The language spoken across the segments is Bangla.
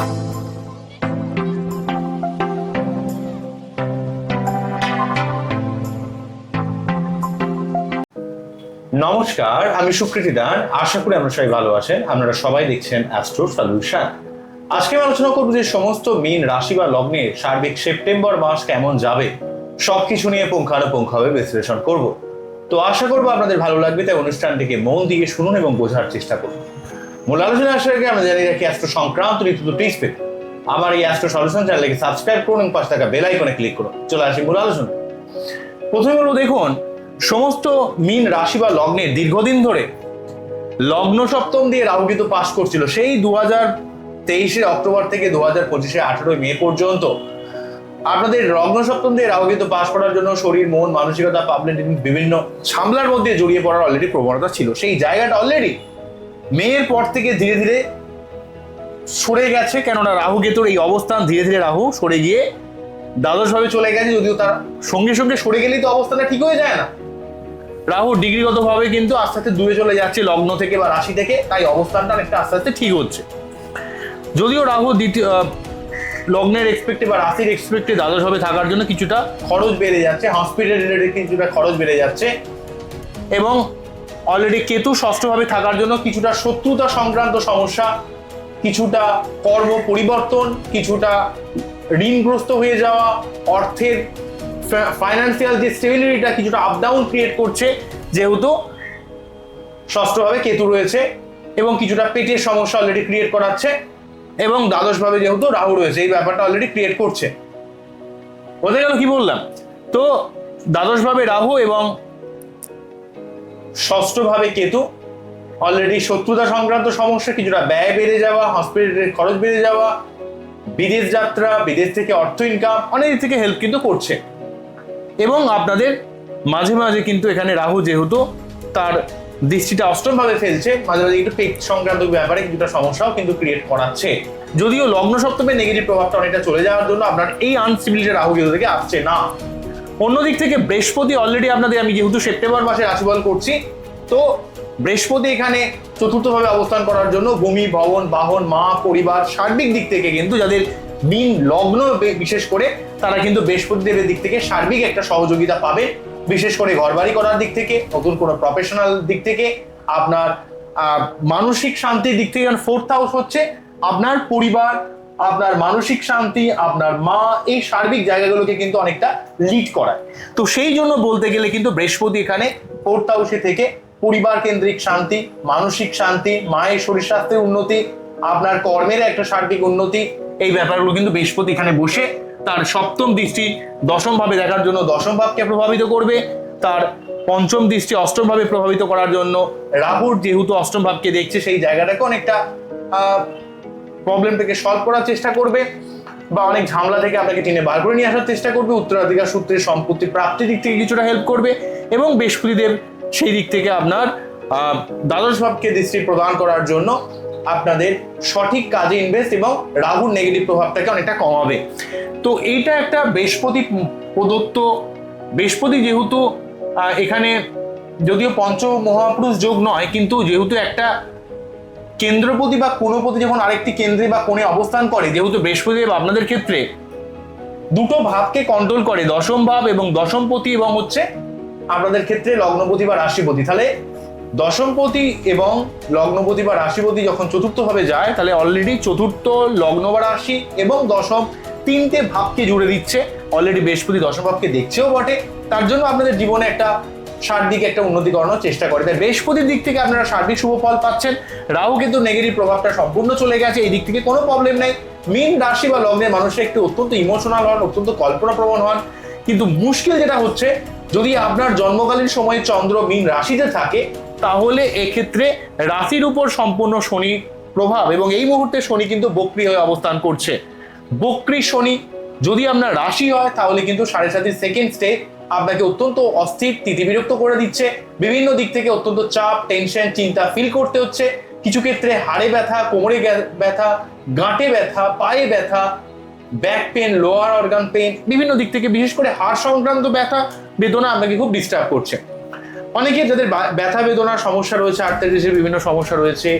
নমস্কার, আমি সুকৃতি দান। আশা করি আপনারা সবাই ভালো আছেন। আপনারা সবাই দেখছেন অ্যাস্ট্রো সলিউশন আজকে আলোচনা করব যে সমস্ত মিন রাশি বা লগ্নে সার্বিক সেপ্টেম্বর মাস কেমন যাবে, সবকিছু নিয়ে পুঙ্খানুপুঙ্খভাবে বিশ্লেষণ করব। তো আশা করব আপনাদের ভালো লাগবে, তাই অনুষ্ঠানটিকে মন দিয়ে শুনুন এবং বোঝার চেষ্টা করুন। মূল আলোচনা আসার আগে আমরা জানিয়ে রাখি অ্যাস্ট্রো সংক্রান্ত ঋতু টিপস পেতে। আমার এই অ্যাস্ট্রো সলিউশন চ্যানেলকে সাবস্ক্রাইব করুন এবং পাশে থাকা বেল আইকনে ক্লিক করুন। চলে আসি মূল আলোচনা প্রথমে বলব, দেখুন, সমস্ত মিন রাশি বা লগ্নে দীর্ঘদিন ধরে লগ্ন সপ্তম দিয়ে রাহু কিন্তু পাশ করছিল। সেই দু হাজার তেইশে অক্টোবর থেকে দু হাজার পঁচিশে আঠেরোই মে পর্যন্ত আপনাদের লগ্ন সপ্তম দিয়ে রাহু কিন্তু পাশ করার জন্য শরীর, মন, মানসিকতা পাবলিক বিভিন্ন সামলার মধ্যে জড়িয়ে পড়ার অলরেডি প্রবণতা ছিল। সেই জায়গাটা অলরেডি মেয়ের পর থেকে ধীরে ধীরে সরে গেছে, কেননা রাহু কেতুর এই অবস্থান, ধীরে ধীরে রাহু সরে গিয়ে দ্বাদশভাবে চলে গেছে, যদিও তার সঙ্গে সঙ্গে সরে গেলেই তো অবস্থাটা ঠিক হয়ে যায় না। রাহু ডিগ্রিগতভাবে কিন্তু আস্তে আস্তে দূরে চলে যাচ্ছে, লগ্ন থেকে বা রাশি থেকে, তাই অবস্থানটা অনেকটা আস্তে আস্তে ঠিক হচ্ছে। যদিও রাহু দ্বিতীয় লগ্নের এক্সপেক্টে বা রাশির এক্সপেক্টে দ্বাদশভাবে থাকার জন্য কিছুটা খরচ বেড়ে যাচ্ছে হসপিটাল রিলেটেড কিছুটা খরচ বেড়ে যাচ্ছে এবং অলরেডি কেতু ষষ্ঠভাবে থাকার জন্য কিছুটা শত্রুতা সংক্রান্ত সমস্যা, কিছুটা কর্ম পরিবর্তন, কিছুটা ঋণগ্রস্ত হয়ে যাওয়া, অর্থের ফাইন্যান্সিয়াল যে স্টেবিলিটিটা কিছুটা আপ ডাউন ক্রিয়েট করছে, যেহেতু ষষ্ঠভাবে কেতু রয়েছে এবং কিছুটা পেটের সমস্যা অলরেডি ক্রিয়েট করাচ্ছে এবং দ্বাদশভাবে যেহেতু রাহু রয়েছে, এই ব্যাপারটা অলরেডি ক্রিয়েট করছে। বোঝা গেল কি বললাম? তো দ্বাদশভাবে রাহু এবং ষষ্ঠভাবে কেতু। অলরেডি শত্রুতা সংক্রান্ত সমস্যা, কিছুটা ব্যয় বেড়ে যাওয়া হসপিটালের খরচ বেড়ে যাওয়া, বিদেশ যাত্রা, বিদেশ থেকে অর্থ ইনকাম অনেক থেকে হেল্প কিন্তু করছে। এবং আপনাদের মাঝে মাঝে কিন্তু এখানে রাহু যেহেতু তার দৃষ্টিটা অষ্টম ভাবে ফেলছে, মাঝে মাঝে একটু পেট সংক্রান্ত ব্যাপারে কিছুটা সমস্যাও কিন্তু ক্রিয়েট করাচ্ছে। যদিও লগ্ন সপ্তমে নেগেটিভ প্রভাবটা অনেকটা চলে যাওয়ার জন্য আপনার এই আনসিবিলিটি রাহু কেতু থেকে আসছে না। অন্যদিক থেকে বৃহস্পতি অলরেডি আপনাদের, আমি যেহেতু সেপ্টেম্বর মাসে রাশিফল করছি, তো বৃহস্পতি এখানে চতুর্থভাবে অবস্থান করার জন্য ভূমি, ভবন, বাহন, মা, পরিবার, সার্বিক দিক থেকে কিন্তু যাদের দিন লগ্ন বিশেষ করে, তারা কিন্তু বৃহস্পতি দেবের দিক থেকে সার্বিক একটা সহযোগিতা পাবে। বিশেষ করে ঘরবাড়ি করার দিক থেকে, নতুন কোনো প্রফেশনাল দিক থেকে, আপনার মানসিক শান্তির দিক থেকে ফোর্থ হাউস হচ্ছে আপনার পরিবার আপনার মানসিক শান্তি, আপনার মা এই সার্বিক জায়গাগুলোকে কিন্তু অনেকটা লিড করায়। তো সেই জন্য বলতে গেলে কিন্তু বৃহস্পতি এখানে ফোর্থ হাউসে থেকে পরিবার কেন্দ্রিক শান্তি, মানসিক শান্তি, মায়ের শরীর স্বাস্থ্যের উন্নতি, আপনার কর্মের একটা সার্বিক উন্নতি, এই ব্যাপারগুলো কিন্তু বৃহস্পতি এখানে বসে তার সপ্তম দৃষ্টি দশম ভাবে দেখার জন্য দশম ভাবকে প্রভাবিত করবে। তার পঞ্চম দৃষ্টি অষ্টম ভাবে প্রভাবিত করার জন্য রাহুর যেহেতু অষ্টম ভাবকে দেখছে, সেই জায়গাটাকে অনেকটা প্রবলেমটাকে সলভ করার চেষ্টা করবে বা অনেক ঝামেলা থেকে আপনাকে টেনে বার করে নিয়ে আসার চেষ্টা করবে, উত্তরাধিকার সূত্রে সম্পত্তি প্রাপ্তির দিক থেকে কিছুটা হেল্প করবে এবং বৃহস্পতিদেব সেই দিক থেকে আপনার দ্বাদশ ভাবকে দৃষ্টি প্রদান করার জন্য আপনাদের সঠিক কাজে ইনভেস্ট এবং রাহুর নেগেটিভ প্রভাবটাকে অনেকটা কমাবে। তো এইটা একটা বৃহস্পতি প্রদত্ত, বৃহস্পতি যেহেতু এখানে যদিও পঞ্চ মহাপুরুষ যোগ নয়, কিন্তু যেহেতু একটা কেন্দ্রপতি বা কোনপতি যখন আরেকটি কেন্দ্রে বা কোণে অবস্থান করে, যেহেতু বৃহস্পতিদেব আপনাদের ক্ষেত্রে দুটো ভাবকে কন্ট্রোল করে, দশম ভাব এবং দশমপতি এবং হচ্ছে আপনাদের ক্ষেত্রে লগ্নপতি বা রাশিপতি। তাহলে দশমপতি এবং লগ্নপতি বা রাশিপতি যখন চতুর্থভাবে যায়, তাহলে অলরেডি চতুর্থ লগ্ন বা রাশি এবং দশম তিনটে ভাবকে জুড়ে দিচ্ছে। অলরেডি বৃহস্পতি দশম ভাবকে দেখছেও বটে। তার জন্য আপনাদের জীবনে একটা সার্বিক একটা উন্নতি করানোর চেষ্টা করে। তাই বৃহস্পতির দিক থেকে আপনারা সার্বিক শুভ ফল পাচ্ছেন। রাহু কিন্তু নেগেটিভ প্রভাবটা সম্পূর্ণ চলে গেছে, এই দিক থেকে কোনো প্রবলেম নেই। মিন রাশি বা লগ্নের মানুষের একটু অত্যন্ত ইমোশনাল হন, অত্যন্ত কল্পনাপ্রবণ হন। কিন্তু মুশকিল যেটা হচ্ছে, যদি আপনার জন্মকালীন সময়ে চন্দ্র মিন রাশিতে থাকে, তাহলে এক্ষেত্রে রাশির উপর সম্পূর্ণ শনি প্রভাব এবং এই মুহূর্তে শনি কিন্তু বক্রি হয়ে অবস্থান করছে। বক্রি শনি যদি আপনার রাশি হয়, তাহলে কিন্তু সাড়ে সাতির সেকেন্ড স্টে আপনাকে অত্যন্ত অস্থির, তিতিবিরক্ত করে দিচ্ছে। বিভিন্ন দিক থেকে অত্যন্ত চাপ টেনশন চিন্তা ফিল করতে হচ্ছে। কিছু ক্ষেত্রে হাড়ে ব্যথা, কোমরে ব্যথা, গাঁটে ব্যথা, পায়ে ব্যথা back pain lower organ pain বিভিন্ন দিক থেকে বিশেষ করে হাড় সংক্রান্ত ব্যথা, বেদনা আপনাকে খুব ডিস্টার্ব করছে। অনেকে যাদের ব্যথা, বেদনার সমস্যা রয়েছে আর্থাইটিসের বিভিন্ন সমস্যা রয়েছে,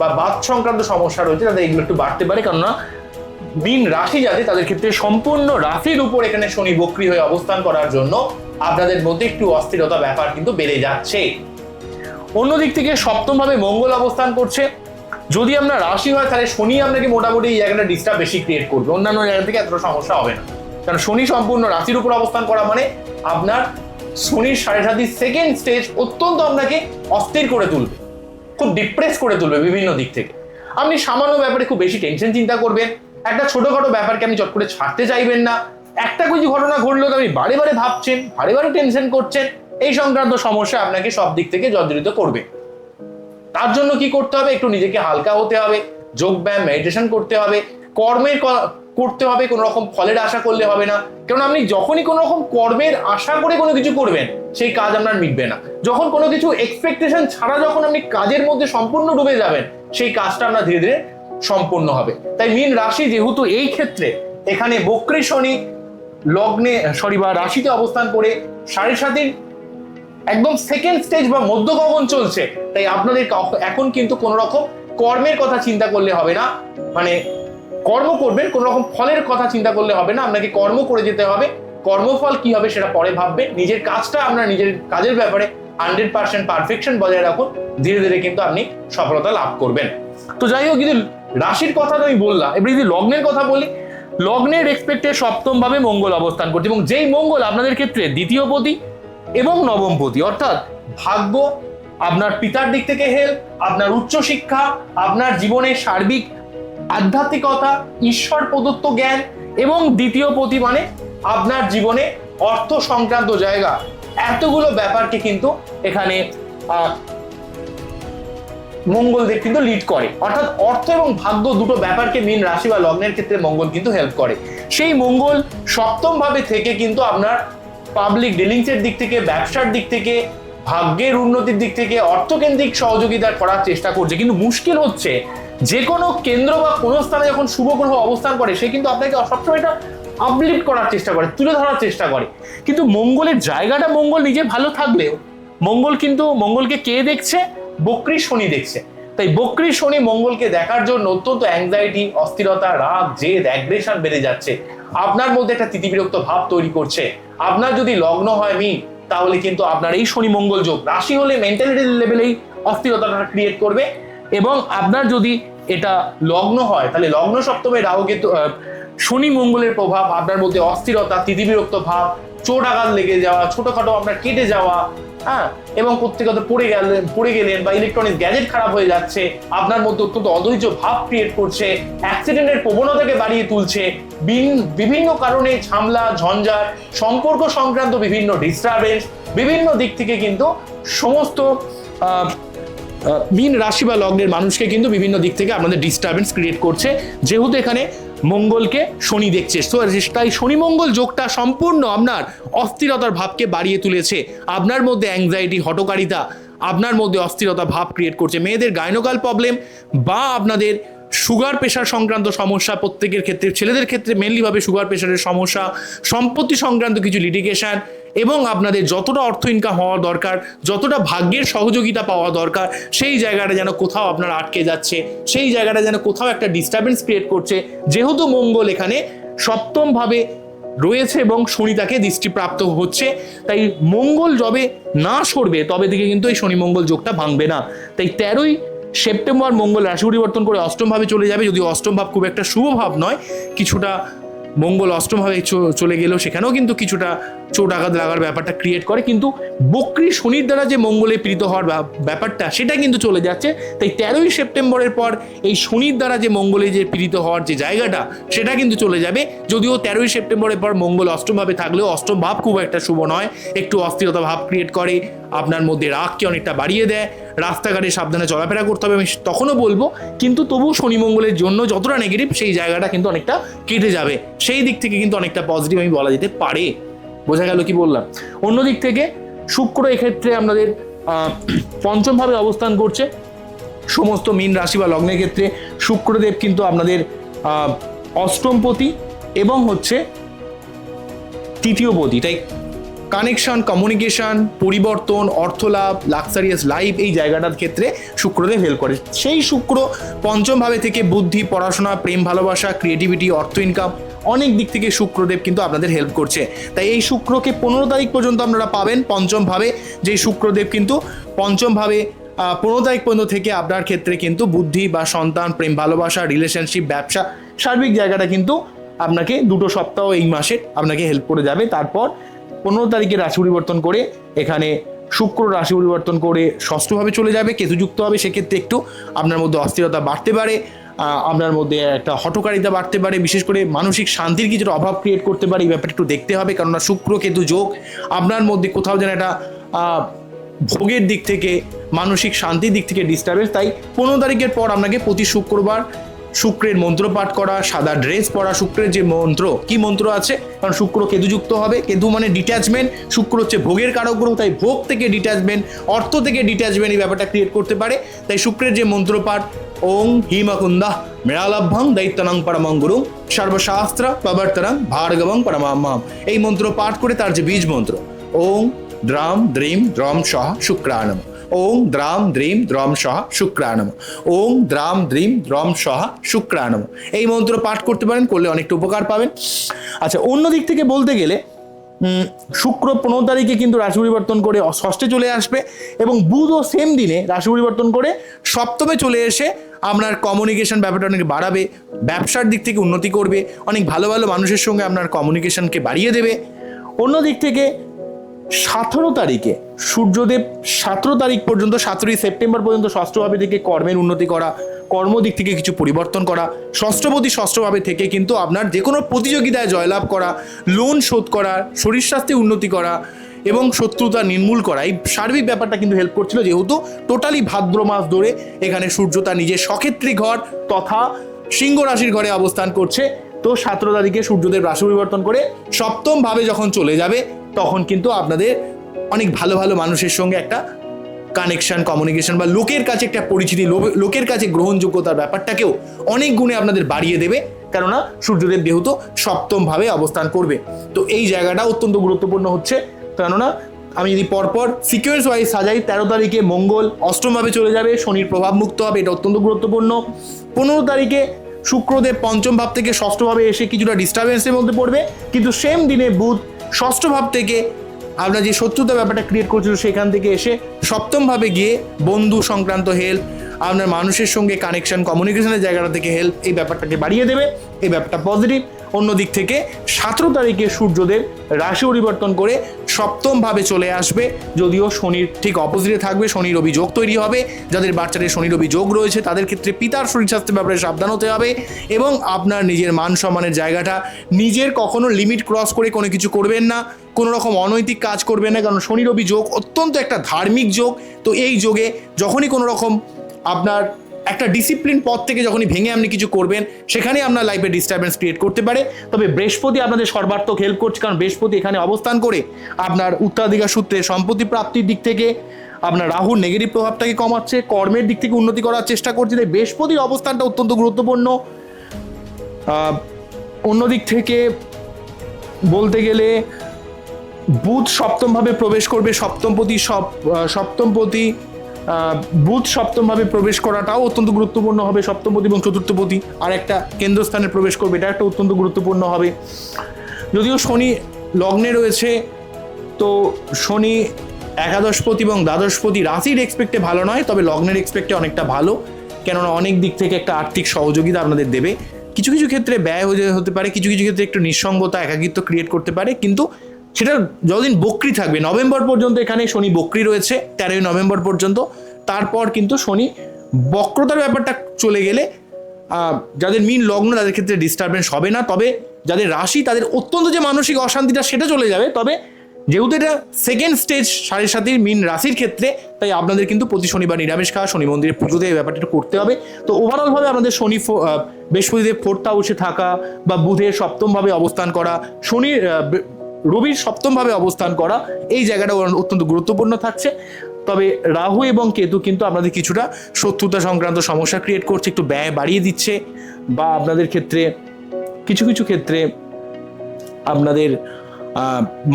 বা বাত সংক্রান্ত সমস্যা রয়েছে, তাদের এগুলো একটু বাড়তে পারে। কেননা মিন রাশি যাতে তাদের ক্ষেত্রে সম্পূর্ণ রাশির উপর এখানে শনি বক্রি হয়ে অবস্থান করার জন্য আপনাদের মধ্যে একটু অস্থিরতা ব্যাপার কিন্তু বেড়ে যাচ্ছে। অন্যদিক থেকে সপ্তম ভাবে মঙ্গল অবস্থান করছে। যদি আপনার রাশি হয়, তাহলে শনি আপনাকে মোটামুটি এই জায়গাটা ডিস্টার্ব বেশি ক্রিয়েট করবে। অন্যান্য জায়গা থেকে এতটা সমস্যা হবে না। কারণ শনি সম্পূর্ণ রাশির উপর অবস্থান করা মানে আপনার শনির সাড়ে সাতির সেকেন্ড স্টেজ অত্যন্ত আপনাকে অস্থির করে তুলবে। খুব ডিপ্রেস করে তুলবে বিভিন্ন দিক থেকে। আপনি সামান্য ব্যাপারে খুব বেশি টেনশন চিন্তা করবেন। একটা ছোটখাটো ব্যাপারকে আপনি চট করে ছাড়তে চাইবেন না। একটা কিছু ঘটনা ঘটলেও তো আপনি বারে বারে ভাবছেন, বারে বারে টেনশন করছেন, এই সংক্রান্ত সমস্যা আপনাকে সব দিক থেকে জর্জরিত করবে। তার জন্য কি করতে হবে? একটু নিজেকে হালকা হতে হবে, যোগ ব্যায়াম মেডিটেশন করতে হবে। কর্মের করতে হবে, কোনো রকম ফলের আশা করলে হবে না। কারণ আপনি যখনই কোনো রকম কর্মের আশা করে কোনো কিছু করবেন, সেই কাজ আপনার মিটবে না। যখন কোনো কিছু এক্সপেকটেশন ছাড়া যখন আপনি কাজের মধ্যে সম্পূর্ণ ডুবে যাবেন, সেই কাজটা আপনার ধীরে ধীরে সম্পূর্ণ হবে। তাই মীন রাশি যেহেতু এই ক্ষেত্রে, এখানে বক্রী শনি লগ্নে সরি বা রাশিতে অবস্থান করে সাড়ে সাতির একদম সেকেন্ড স্টেজ বা মধ্য গগন চলছে। তাই আপনাদের এখন কিন্তু কোন রকম কর্মের কথা চিন্তা করলে হবে না। মানে কর্ম করবেন কোন রকম ফলের কথা চিন্তা করলে হবে না। আপনাকে কর্ম করে যেতে হবে। কর্মফল কি হবে সেটা পরে ভাববে নিজের কাজটা আপনার নিজের কাজের ব্যাপারে হান্ড্রেড পার্সেন্ট পারফেকশন বজায় রাখুন। ধীরে ধীরে কিন্তু আপনি সফলতা লাভ করবেন। তো যাই হোক যদি রাশির কথা তো আমি বললাম, এবার যদি লগ্নের কথা বলি, লগ্নের এক্সপেক্টে সপ্তম ভাবে মঙ্গল অবস্থান করছে এবং যেই মঙ্গল আপনাদের ক্ষেত্রে দ্বিতীয় পতি এবং নবম পতি, অর্থাৎ ভাগ্য আপনার পিতার দিক থেকে হেল্প আপনার উচ্চশিক্ষা আপনার জীবনের সার্বিক আধ্যাত্মিকতা, ঈশ্বর প্রদত্ত জ্ঞান এবং দ্বিতীয় পতি মানে আপনার জীবনে অর্থ সংক্রান্ত জায়গা। এতগুলো ব্যাপারকে কিন্তু এখানে আহ, মঙ্গল দেব কিন্তু লিড করে। অর্থাৎ অর্থ এবং ভাগ্য দুটো ব্যাপারকে মিন রাশি বা লগ্নের ক্ষেত্রে মঙ্গল কিন্তু হেল্প করে। সেই মঙ্গল সপ্তম ভাবে থেকে কিন্তু আপনার পাবলিক ডিলিংস এর দিক থেকে ব্যবসার দিক থেকে ভাগ্যের উন্নতির দিক থেকে অর্থকেন্দ্রিক সহযোগিতা করার চেষ্টা করছে। কিন্তু মুশকিল হচ্ছে যে কোনো কেন্দ্র বা কোনো স্থানে যখন শুভ গ্রহ অবস্থান করে সে কিন্তু আপনাকে সবসময় এটা আপলিফ্ট করার চেষ্টা করে তুলে ধরার চেষ্টা করে। কিন্তু মঙ্গলের জায়গাটা মঙ্গল নিজে ভালো থাকলেও মঙ্গল কিন্তু মঙ্গলকে কে দেখছে? বক্রী শনি দেখছে। তাই বক্রী শনি মঙ্গলকে দেখার জন্য অত্যন্ত অ্যাংজাইটি অস্থিরতা রাগ জেদ অ্যাগ্রেশন বেড়ে যাচ্ছে। আপনার মধ্যে একটা তিতিবিরক্ত ভাব তৈরি করছে। আপনার যদি লগ্ন হয় মিন তাহলে কিন্তু আপনার এই শনি মঙ্গল যোগ রাশি হলে মেন্টালিটি লেভেলেই অস্থিরতাটা ক্রিয়েট করবে। এবং আপনার যদি এটা লগ্ন হয় তাহলে লগ্ন সপ্তমে রাহু আহ, শনি মঙ্গলের প্রভাব আপনার মধ্যে অস্থিরতা তিতিবিরক্ত ভাব চোট আঘাত লেগে যাওয়া ছোটখাটো আপনার কেটে যাওয়া হ্যাঁ এবং প্রত্যেকত পড়ে গেলেন পড়ে গেলেন বা ইলেকট্রনিক গ্যাজেট খারাপ হয়ে যাচ্ছে, আপনার মধ্যে অত্যন্ত অধৈর্য ভাব ক্রিয়েট করছে অ্যাক্সিডেন্টের প্রবণতাকে বাড়িয়ে তুলছে বিভিন্ন কারণে ঝামলা, ঝঞ্ঝাট, সম্পর্ক সংক্রান্ত বিভিন্ন ডিস্টারবেন্স বিভিন্ন দিক থেকে কিন্তু সমস্ত মীন রাশি বা লগ্নের মানুষকে কিন্তু বিভিন্ন দিক থেকে আমাদের ডিস্টারবেন্স ক্রিয়েট করছে। যেহেতু এখানে মঙ্গলকে শনি দেখছে। তাই শনি মঙ্গল যোগটা সম্পূর্ণ আপনার অস্থিরতার ভাবকে বাড়িয়ে তুলেছে। আপনার মধ্যে অ্যাংজাইটি হটকারিতা আপনার মধ্যে অস্থিরতা ভাব ক্রিয়েট করছে। মেয়েদের গাইনোকাল প্রবলেম বা আপনাদের সুগার প্রেশার সংক্রান্ত সমস্যা প্রত্যেকের ক্ষেত্রে, ছেলেদের ক্ষেত্রে মেনলিভাবে সুগার প্রেশারের সমস্যা, সম্পত্তি সংক্রান্ত কিছু লিটিগেশন এবং আপনাদের যতটা অর্থ ইনকাম হওয়া দরকার, যতটা ভাগ্যের সহযোগিতা পাওয়া দরকার, সেই জায়গাটা যেন কোথাও আপনার আটকে যাচ্ছে, সেই জায়গাটা যেন কোথাও একটা ডিস্টারবেন্স ক্রিয়েট করছে। যেহেতু মঙ্গল এখানে সপ্তমভাবে রয়েছে এবং শনি তাকে দৃষ্টিপ্রাপ্ত হচ্ছে, তাই মঙ্গল যবে না সরবে, তবে থেকে কিন্তু এই শনি মঙ্গল যোগটা ভাঙবে না। তাই তেরোই সেপ্টেম্বর মঙ্গল রাশি পরিবর্তন করে অষ্টমভাবে চলে যাবে যদি অষ্টম ভাব খুব একটা শুভ ভাব নয়, কিছুটা মঙ্গল অষ্টমভাবে চলে গেলেও সেখানেও কিন্তু কিছুটা চোট আঘাত লাগার ব্যাপারটা ক্রিয়েট করে, কিন্তু বক্রি শনির দ্বারা যে মঙ্গলে প্রীত হওয়ার ব্যাপ- ব্যাপারটা, সেটা কিন্তু চলে যাচ্ছে। তাই তেরোই সেপ্টেম্বরের পর এই শনির দ্বারা যে মঙ্গলে যে প্রীত হওয়ার যে জায়গাটা, সেটা কিন্তু চলে যাবে। যদিও তেরোই সেপ্টেম্বরের পর মঙ্গল অষ্টম ভাবে থাকলেও অষ্টম ভাব খুব একটা শুভ নয়। একটু অস্থিরতা ভাব ক্রিয়েট করে, আপনার মধ্যে রাগকে অনেকটা বাড়িয়ে দেয়। রাস্তাঘাটে সাবধানে চলাফেরা করতে হবে, আমি তখনও বলব। কিন্তু তবু শনি মঙ্গলের জন্য যতটা নেগেটিভ সেই জায়গাটা কিন্তু অনেকটা কেটে যাবে। সেই দিক থেকে কিন্তু অনেকটা পজিটিভ আমি বলা যেতে পারে। বোঝা গেল কি বললাম। অন্য দিক থেকে শুক্র এক্ষেত্রে আমাদের আহ, পঞ্চম ভাবে অবস্থান করছে। সমস্ত মীন রাশি বা লগ্নের ক্ষেত্রে শুক্রদেব কিন্তু আপনাদের অষ্টমপতি এবং হচ্ছে তৃতীয় পতি তাই কানেকশন কমিউনিকেশন পরিবর্তন অর্থলাভ লাক্সারিয়াস লাইফ এই জায়গাটার ক্ষেত্রে শুক্রদেব হেল্প করে। সেই শুক্র পঞ্চমভাবে থেকে বুদ্ধি পড়াশোনা প্রেম ভালোবাসা ক্রিয়েটিভিটি অর্থ ইনকাম অনেক দিক থেকে শুক্রদেব কিন্তু আপনাদের হেল্প করছে। তাই এই শুক্রকে পনেরো তারিখ পর্যন্ত আপনারা পাবেন পঞ্চম ভাবে যে শুক্রদেব কিন্তু পঞ্চম ভাবে পনেরো তারিখ পর্যন্ত থেকে আপনার ক্ষেত্রে কিন্তু বুদ্ধি বা সন্তান, প্রেম, ভালোবাসা রিলেশনশিপ ব্যবসা, সার্বিক জায়গাটা কিন্তু আপনাকে দুটো সপ্তাহ এই মাসে আপনাকে হেল্প করে যাবে। তারপর পনেরো তারিখে রাশি পরিবর্তন করে এখানে শুক্র রাশি পরিবর্তন করে ষষ্ঠভাবে চলে যাবে। কেতুযুক্ত হবে, সেক্ষেত্রে একটু আপনার মধ্যে অস্থিরতা বাড়তে পারে। আপনার মধ্যে একটা হটকারিতা বাড়তে পারে, বিশেষ করে মানসিক শান্তির কিছুটা অভাব ক্রিয়েট করতে পারে, এই ব্যাপারটা একটু দেখতে হবে। কেননা শুক্র কেতু যোগ, আপনার মধ্যে কোথাও যেন একটা ভোগের দিক থেকে, মানসিক শান্তির দিক থেকে ডিস্টার্বেন্স তাই পনেরো তারিখের পর আপনাকে প্রতি শুক্রবার শুক্রের মন্ত্র পাঠ করা, সাদা ড্রেস পরা, শুক্রের যে মন্ত্র, কি মন্ত্র আছে? কারণ শুক্র কেতুযুক্ত হবে, কেতু মানে ডিট্যাচমেন্ট শুক্র হচ্ছে ভোগের কারক গ্রহ, তাই ভোগ থেকে ডিট্যাচমেন্ট অর্থ থেকে ডিট্যাচমেন্ট এই ব্যাপারটা ক্রিয়েট করতে পারে। তাই শুক্রের যে মন্ত্র পাঠ, ওং হিমকুন্দা মৃণালভ্যং দৈত্যনং পরমং গুরু, সর্বশাস্ত্র প্রবর্তনং ভার্গবং পরমাম্মাম। এই মন্ত্র পাঠ করে তার যে বীজ মন্ত্র, ওং দ্রাম দ্রিম দ্রম সহ শুক্রাণম। ওং দ্রাম দ্রিম দ্রম সহ শুক্রাণম। ওং দ্রাম দ্রিম দ্রম সহ শুক্রাণম। এই মন্ত্র পাঠ করতে পারেন, করলে অনেকটা উপকার পাবেন। আচ্ছা অন্য দিক থেকে বলতে গেলে শুক্র পনেরো তারিখে কিন্তু রাশি পরিবর্তন করে ষষ্ঠে চলে আসবে এবং বুধও সেম দিনে রাশি পরিবর্তন করে সপ্তমে চলে এসে আপনার কমিউনিকেশন ব্যাপারটা অনেক বাড়াবে, ব্যবসার দিক থেকে উন্নতি করবে, অনেক ভালো ভালো মানুষের সঙ্গে আপনার কমিউনিকেশনকে বাড়িয়ে দেবে। অন্য দিক থেকে সতেরো তারিখে সূর্যদেব সতেরো তারিখ পর্যন্ত সতেরোই সেপ্টেম্বর পর্যন্ত ষষ্ঠভাবে থেকে কর্মের উন্নতি করা, কর্মদিক থেকে কিছু পরিবর্তন করা, ষষ্ঠপতি ষষ্ঠভাবে থেকে কিন্তু আপনার যে কোনো প্রতিযোগিতায় জয়লাভ করা, লোন শোধ করা, শরীর স্বাস্থ্যে উন্নতি করা এবং শত্রুতা নির্মূল করা, এই সার্বিক ব্যাপারটা কিন্তু হেল্প করছিল যেহেতু টোটালি ভাদ্র মাস ধরে এখানে সূর্য তার নিজের সক্ষেত্রী ঘর তথা সিংহ রাশির ঘরে অবস্থান করছে। তো সতেরো তারিখে সূর্যদেব রাশি পরিবর্তন করে সপ্তমভাবে যখন চলে যাবে তখন কিন্তু আপনাদের অনেক ভালো ভালো মানুষের সঙ্গে একটা কানেকশন কমিউনিকেশন বা লোকের কাছে একটা পরিচিতি লোকের কাছে গ্রহণযোগ্যতার ব্যাপারটাকেও অনেক গুণে আপনাদের বাড়িয়ে দেবে। কেননা সূর্যদেব যেহেতু সপ্তম ভাবে অবস্থান করবে। তো এই জায়গাটা অত্যন্ত গুরুত্বপূর্ণ হচ্ছে। কেননা আমি যদি পরপর সিকোয়েন্স ওয়াইজ সাজাই, তেরো তারিখে মঙ্গল অষ্টমভাবে চলে যাবে, শনির প্রভাব মুক্ত হবে, এটা অত্যন্ত গুরুত্বপূর্ণ। পনেরো তারিখে শুক্রদেব পঞ্চম ভাব থেকে ষষ্ঠভাবে এসে কিছুটা ডিস্টারবেন্সের মধ্যে পড়বে। কিন্তু সেম দিনে বুধ ষষ্ঠ ভাব থেকে আমরা যে শত্রুতা ব্যাপারটা ক্রিয়েট করছিল সেখান থেকে এসে সপ্তমভাবে গিয়ে বন্ধু সংক্রান্ত হেল্প আপনার মানুষের সঙ্গে কানেকশন কমিউনিকেশনের জায়গাটা থেকে হেল্প এই ব্যাপারটাকে বাড়িয়ে দেবে। এই ব্যাপারটা পজিটিভ অন্য দিক থেকে সতেরো তারিখে সূর্যদেব রাশি পরিবর্তন করে সপ্তম ভাবে চলে আসবে। যদিও শনির ঠিক অপোজিটে থাকবে, শনির অভিযোগ তৈরি হবে। যাদের বাচ্চাদের শনির অভিযোগ রয়েছে, তাদের ক্ষেত্রে পিতার শরীর স্বাস্থ্যের ব্যাপারে সাবধান হতে হবে এবং আপনার নিজের মান সম্মানের জায়গাটা নিজের কখনো লিমিট ক্রস করে কোনো কিছু করবেন না। কোনো রকম অনৈতিক কাজ করবেন না, কারণ শনির অভিযোগ অত্যন্ত একটা ধার্মিক যোগ। তো এই যোগে যখনই কোনো রকম আপনার একটা ডিসিপ্লিন পথ থেকে যখনই ভেঙে আপনি কিছু করবেন সেখানে আপনার লাইফে ডিস্টারবেন্স ক্রিয়েট করতে পারে। তবে বৃহস্পতি আপনাদের সর্বাত্মক হেল্প করছে, কারণ বৃহস্পতি এখানে অবস্থান করে আপনার উত্তরাধিকার সূত্রে সম্পত্তি প্রাপ্তির দিক থেকে, আপনার রাহুর নেগেটিভ প্রভাবটাকে কমাচ্ছে, কর্মের দিক থেকে উন্নতি করার চেষ্টা করছে, তাই বৃহস্পতির অবস্থানটা অত্যন্ত গুরুত্বপূর্ণ। অন্য দিক থেকে বলতে গেলে, বুধ সপ্তমভাবে প্রবেশ করবে, সপ্তমপতি সপ্তমপতি বুধ সপ্তমভাবে প্রবেশ করাটাও অত্যন্ত গুরুত্বপূর্ণ হবে, সপ্তমপতি এবং চতুর্থপতি আর একটা কেন্দ্রস্থানে প্রবেশ করবে, এটা একটা অত্যন্ত গুরুত্বপূর্ণ হবে। যদিও শনি লগ্নে রয়েছে, তো শনি একাদশপতি এবং দ্বাদশপতি রাশির এক্সপেক্টে ভালো নয়, তবে লগ্নের এক্সপেক্টে অনেকটা ভালো, কেননা অনেক দিক থেকে একটা আর্থিক সহযোগিতা আপনাদের দেবে। কিছু কিছু ক্ষেত্রে ব্যয় হয়ে, হতে পারে, কিছু কিছু ক্ষেত্রে একটু নিঃসঙ্গতা, একাকিত্ব ক্রিয়েট করতে পারে, কিন্তু সেটা যতদিন বক্রি থাকবে, নভেম্বর পর্যন্ত এখানে শনি বক্রি রয়েছে, তেরোই নভেম্বর পর্যন্ত। তারপর কিন্তু শনি বক্রতার ব্যাপারটা চলে গেলে যাদের মিন লগ্ন তাদের ক্ষেত্রে ডিস্টারবেন্স হবে না। তবে যাদের রাশি তাদের অত্যন্ত যে মানসিক অশান্তিটা সেটা চলে যাবে। তবে যেহেতু এটা সেকেন্ড স্টেজ সাড়ে সাতির মিন রাশির ক্ষেত্রে, তাই আপনাদের কিন্তু প্রতি শনিবার নিরামিষ খাওয়া, শনি মন্দিরে পুজোতে এই ব্যাপারটা করতে হবে। তো ওভারঅলভাবে আপনাদের শনি বৃহস্পতিদেব ফোর্থ হাউসে থাকা বা বুধের সপ্তমভাবে অবস্থান করা, শনির রবির সপ্তমভাবে অবস্থান করা, এই জায়গাটা অত্যন্ত গুরুত্বপূর্ণ থাকছে। তবে রাহু এবং কেতু কিন্তু আপনাদের কিছুটা শত্রুতা সংক্রান্ত সমস্যা ক্রিয়েট করছে, একটু ব্যয় বাড়িয়ে দিচ্ছে বা আপনাদের ক্ষেত্রে, কিছু কিছু ক্ষেত্রে আপনাদের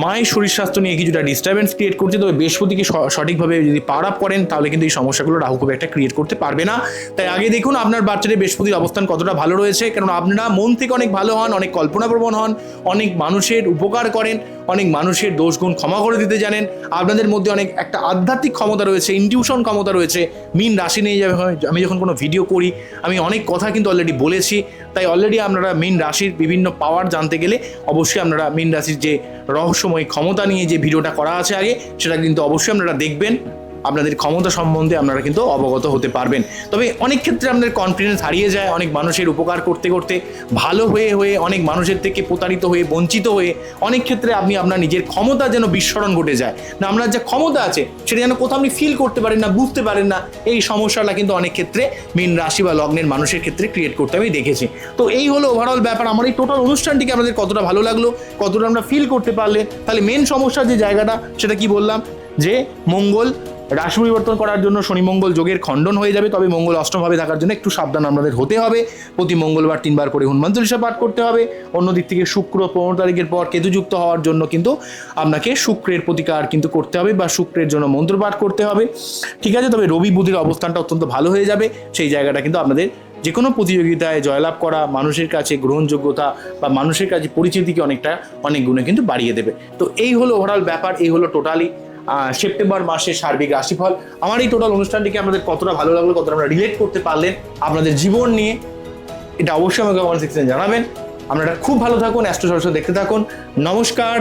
মায়ের শরীর স্বাস্থ্য নিয়ে কিছুটা ডিস্টারবেন্স ক্রিয়েট করছে, তবে বৃহস্পতিকে সঠিকভাবে যদি পার আপ করেন, তাহলে কিন্তু এই সমস্যাগুলো রাহু খুব একটা ক্রিয়েট করতে পারবে না। তাই আগে দেখুন আপনার বাচ্চাদের বৃহস্পতির অবস্থান কতটা ভালো রয়েছে কারণ আপনারা মন থেকে অনেক ভালো হন, অনেক কল্পনাপ্রবণ হন, অনেক মানুষের উপকার করেন। অনেক মানুষের দোষগুণ ক্ষমা করে দিতে জানেন। আপনাদের মধ্যে অনেক একটা আধ্যাত্মিক ক্ষমতা রয়েছে ইনটিউশন ক্ষমতা রয়েছে। মিন রাশি নিয়ে যাবে আমি যখন কোনো ভিডিও করি, আমি অনেক কথা কিন্তু অলরেডি বলেছি। তাই অলরেডি আপনারা মিন রাশির বিভিন্ন পাওয়ার জানতে গেলে অবশ্যই আপনারা মিন রাশির যে রহস্যময় ক্ষমতা নিয়ে যে ভিডিওটা করা আছে আগে, সেটা কিন্তু অবশ্যই আপনারা দেখবেন। আপনাদের ক্ষমতা সম্বন্ধে আপনারা কিন্তু অবগত হতে পারবেন। তবে অনেক ক্ষেত্রে আপনাদের কনফিডেন্স হারিয়ে যায়, অনেক মানুষের উপকার করতে করতে ভালো হয়ে হয়ে, অনেক মানুষের থেকে প্রতারিত হয়ে, বঞ্চিত হয়ে, অনেক ক্ষেত্রে আপনি আপনার নিজের ক্ষমতা যেন বিস্মরণ ঘটে যায়। না আপনার যে ক্ষমতা আছে, সেটা যেন কোথাও আপনি ফিল করতে পারেন না, বুঝতে পারেন না, এই সমস্যাটা কিন্তু অনেক ক্ষেত্রে মীন রাশি বা লগ্নের মানুষের ক্ষেত্রে ক্রিয়েট করতে আমি দেখেছি। তো এই হলো ওভারঅল ব্যাপার। আমার এই টোটাল অনুষ্ঠানটিকে আপনাদের কতটা ভালো লাগল, কতটা আমরা ফিল করতে পারলে, তাহলে মেন সমস্যার যে জায়গাটা, সেটা কি বললাম? যে মঙ্গল রাশি পরিবর্তন করার জন্য শনি মঙ্গল যোগের খণ্ডন হয়ে যাবে, তবে মঙ্গল অষ্টমভাবে থাকার জন্য একটু সাবধান আমাদের হতে হবে। প্রতি মঙ্গলবার তিনবার করে হনুমান চল্লিশা পাঠ করতে হবে। অন্য দিক থেকে শুক্র পনেরো তারিখের পর কেতুযুক্ত হওয়ার জন্য কিন্তু আপনাকে শুক্রের প্রতিকার কিন্তু করতে হবে বা শুক্রের জন্য মন্ত্র পাঠ করতে হবে। ঠিক আছে, তবে রবি বুধির অবস্থানটা অত্যন্ত ভালো হয়ে যাবে। সেই জায়গাটা কিন্তু আপনাদের যে কোনো প্রতিযোগিতায় জয়লাভ করা মানুষের কাছে গ্রহণযোগ্যতা বা মানুষের কাছে পরিচিতিকে অনেকটা, অনেক গুণে কিন্তু বাড়িয়ে দেবে। তো এই হলো ওভারঅল ব্যাপার, এই হলো টোটালি সেপ্টেম্বর মাসের সার্বিক রাশিফল। আমার এই টোটাল অনুষ্ঠানটিকে আপনাদের কতটা ভালো লাগল, কতটা আমরা রিলেট করতে পারলেন, আপনাদের জীবন নিয়ে, এটা অবশ্যই আমাকে কমেন্ট সেকশনে জানাবেন। আপনারা খুব ভালো থাকুন, অ্যাস্ট্রো সরস্বতী দেখতে থাকুন। নমস্কার।